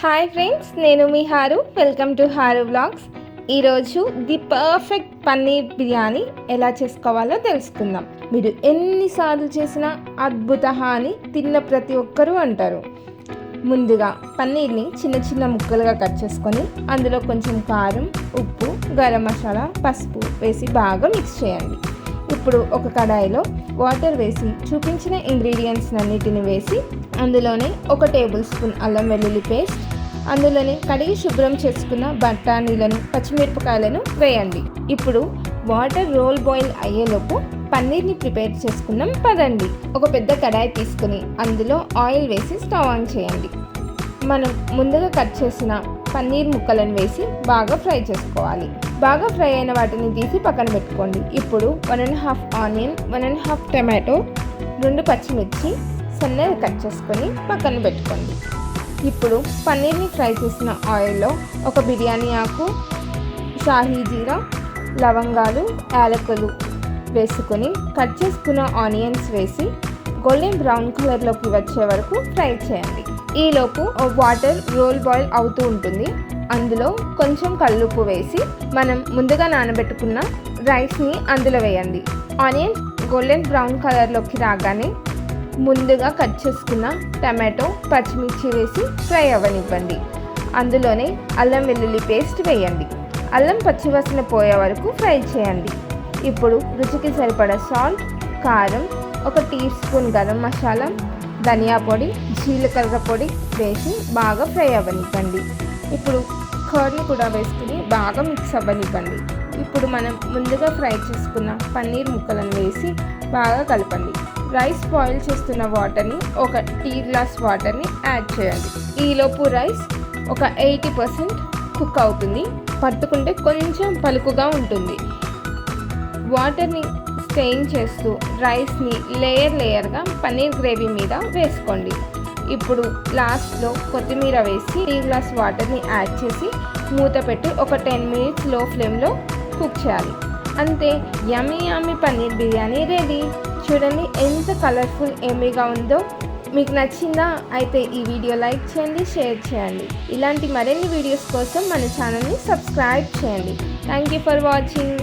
Hi friends నేను మీ Haru. Welcome to Haru blogs ఈరోజు the perfect paneer biryani ఎలా చేసుకోవాలో తెలుసుకుందాం. మీరు ఎన్నిసార్లు చేసినా అద్భుత అని తిన్న ప్రతి ఒక్కరూ అంటారు. ముందుగా పన్నీర్ని చిన్న చిన్న ముక్కలుగా కట్ చేసుకొని అందులో కొంచెం కారం ఉప్పు గరం మసాలా పసుపు వేసి బాగా మిక్స్ చేయండి. ఇప్పుడు ఒక కడాయిలో వాటర్ వేసి చూపించిన ఇంగ్రీడియంట్స్ అన్నిటిని వేసి అందులోనే ఒక టేబుల్ స్పూన్ అల్లం వెల్లుల్లి పేస్ట్ అందులోనే కడిగి శుభ్రం చేసుకున్న బఠానీలను పచ్చిమిరపకాయలను వేయండి. ఇప్పుడు వాటర్ రోల్ బాయిల్ అయ్యేలోపు పన్నీర్ని ప్రిపేర్ చేసుకుందాం పదండి. ఒక పెద్ద కడాయి తీసుకుని అందులో ఆయిల్ వేసి స్టవ్ ఆన్ చేయండి. మనం ముందుగా కట్ చేసిన పన్నీర్ ముక్కలను వేసి బాగా ఫ్రై చేసుకోవాలి. బాగా ఫ్రై అయిన వాటిని తీసి పక్కన పెట్టుకోండి. ఇప్పుడు one and half onion one and half tomato రెండు పచ్చిమిర్చి సన్నగా కట్ చేసుకొని పక్కన పెట్టుకోండి. ఇప్పుడు పన్నీర్ని ఫ్రై చేసిన ఆయిల్లో ఒక బిర్యానీ ఆకు షాహీ జీరా లవంగాలు యాలకులు వేసుకొని కట్ చేసుకున్న ఆనియన్స్ వేసి గోల్డెన్ బ్రౌన్ కలర్లోకి వచ్చే వరకు ఫ్రై చేయండి. ఈలోపు వాటర్ రోల్ బాయిల్ అవుతూ ఉంటుంది. అందులో కొంచెం కల్లుప్పు వేసి మనం ముందుగా నానబెట్టుకున్న రైస్ని అందులో వేయండి. ఆనియన్స్ గోల్డెన్ బ్రౌన్ కలర్లోకి రాగానే ముందుగా కట్ చేసుకున్న టమాటో పచ్చిమిర్చి వేసి ఫ్రై అవ్వనివ్వండి. అందులోనే అల్లం వెల్లుల్లి పేస్ట్ వేయండి. అల్లం పచ్చివాసన పోయే వరకు ఫ్రై చేయండి. ఇప్పుడు రుచికి సరిపడా సాల్ట్ కారం ఒక టీ స్పూన్ గరం మసాలా ధనియా పొడి జీలకర్ర పొడి వేసి బాగా ఫ్రై అవ్వనివ్వండి. ఇప్పుడు కర్రీ కూడా వేసుకుని బాగా మిక్స్ అవ్వనివ్వండి. ఇప్పుడు మనం ముందుగా ఫ్రై చేసుకున్న పన్నీర్ ముక్కలను వేసి బాగా కలపండి. రైస్ బాయిల్ చేస్తున్న వాటర్ని ఒక టీ గ్లాస్ వాటర్ని యాడ్ చేయండి. ఈలోపు రైస్ ఒక ఎయిటీ పర్సెంట్ కుక్ అవుతుంది. పట్టుకుంటే కొంచెం పలుకుగా ఉంటుంది. వాటర్ని స్టెయిన్ చేస్తూ రైస్ని లేయర్ లేయర్గా పన్నీర్ గ్రేవీ మీద వేసుకోండి. ఇప్పుడు లాస్ట్లో కొత్తిమీర వేసి టీ గ్లాస్ వాటర్ని యాడ్ చేసి మూత పెట్టి ఒక టెన్ మినిట్స్లో ఫ్లేమ్లో కుక్ చేయాలి. అంతే yummy yummy paneer biryani ready చూడండి ఎంత కలర్ఫుల్ ఎమ్మీగా ఉందో. మీకు నచ్చిందా? అయితే ఈ వీడియో లైక్ చేయండి షేర్ చేయండి. ఇలాంటి మరిన్ని వీడియోస్ కోసం మన ఛానల్ని సబ్స్క్రైబ్ చేయండి. Thank you for watching